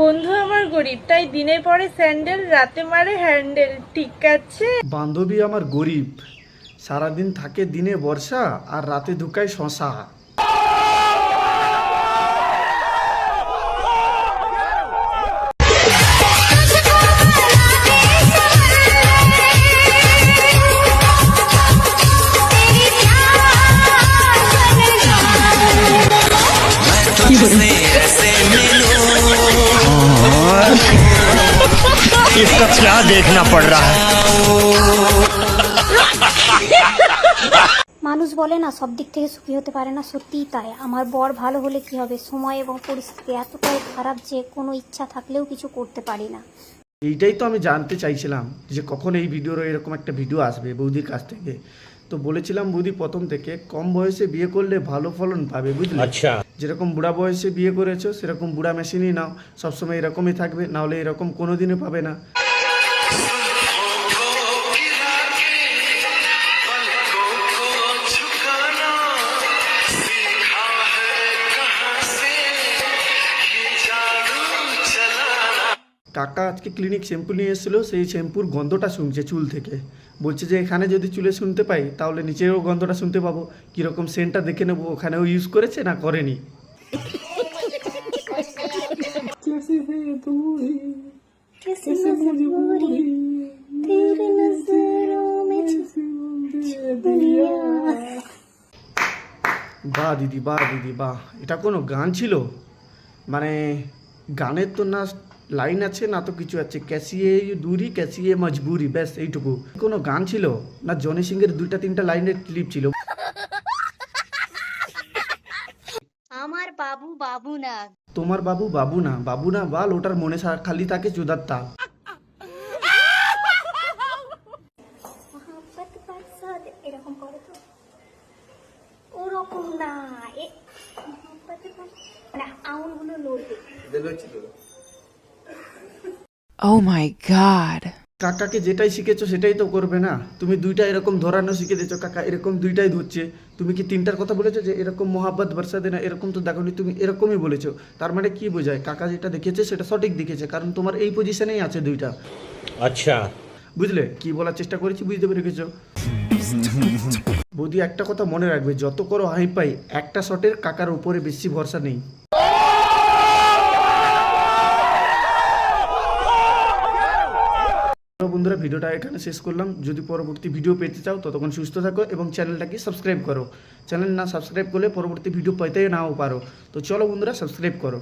বন্ধু আমার গরিব তাই দিনে পরে স্যান্ডেল রাতে মারে হ্যান্ডেল। ঠিক আছে? বান্ধবী আমার গরিব। সারাদিন থাকে দিনে বর্ষা আর রাতে ঢুকায় শশা। इसका क्या देखना पड़ रहा है মানুষ বলে না সব দিক থেকে সুখী হতে পারে না সত্যিই তাই আমার বর ভালো হলে কি হবে সময় এবং পরিস্থিতি এতটাই খারাপ যে কোনো ইচ্ছা থাকলেও কিছু করতে পারি না এইটাই তো আমি জানতে চাইছিলাম যে কখন এই ভিডিওর এরকম একটা ভিডিও আসবে বৌদির কাছ থেকে তো বলেছিলাম বুদি প্রথম থেকে কম বয়সে বিয়ে করলে ভালো ফলন পাবে বুঝলি? আচ্ছা। যেরকম বুড়া বয়সে বিয়ে করেছ সেরকম বুড়া মেশিনই নাও। সবসময় এরকমই থাকবে নাহলে এরকম কোনোদিনও পাবে না। কাকা আজকে ক্লিনিক শ্যাম্পু নিয়ে এসেছিল সেই শ্যাম্পুর গন্ধটা শুনছে চুল থেকে। বলছে যে এখানে যদি চুলে শুনতে পাই তাহলে নিচেও গন্ধটা শুনতে পাবো। কীরকম সেন্টটা দেখে নেব ওখানেও ইউজ করেছে না করেনি? বাহ দিদি বাহ দিদি বাহ। এটা কোনো গান ছিল? মানে গানের তো না লাইন আছে না তো কিছু আছে। ক্যাসিয়ে দূরি ক্যাসিয়ে মজবুরি ব্যাস এইটুকু। কোনো গান ছিল? না জনি সিংয়ের দুইটা তিনটা লাইনের ক্লিপ ছিল? আমার বাবু বাবু না তোমার বাবু বাবু না বাবু না বাল ওটার মনে সা- খালি থাকে চুদার তাল এরকম করে তো। ওরকম না মানে নড়বে ও মাই গড কাকাকে যেটাই শিখেছো সেটাই তো করবে না। তুমি দুইটা এরকম ধরানো শিখে দিয়েছ কাকা এরকম দুইটাই ধরছে তুমি কি তিনটার কথা বলেছ যে এরকম মহাব্বত বর্ষা দেনা এরকম তো দেখো তুমি এরকমই বলেছ। তার মানে কি বোঝায়? কাকা যেটা দেখেছে সেটা সঠিক দেখেছে কারণ তোমার এই পজিশনেই আছে দুইটা। আচ্ছা। বুঝলে? কি বলার চেষ্টা করেছি বুঝতে পেরেছ? বৌদি একটা কথা মনে রাখবে যত করো হাই পাই একটা শটের কাকার উপরে বেশি ভরসা নেই। বন্ধুরা, ভিডিওটা এখানে শেষ করলাম। যদি পরবর্তী ভিডিও পেতে চাও, ততক্ষণ সুস্থ থাকো এবং চ্যানেলটাকে সাবস্ক্রাইব করো। চ্যানেল না সাবস্ক্রাইব করলে পরবর্তী ভিডিও পেতে নাও পারো। তো চলো বন্ধুরা, সাবস্ক্রাইব করো।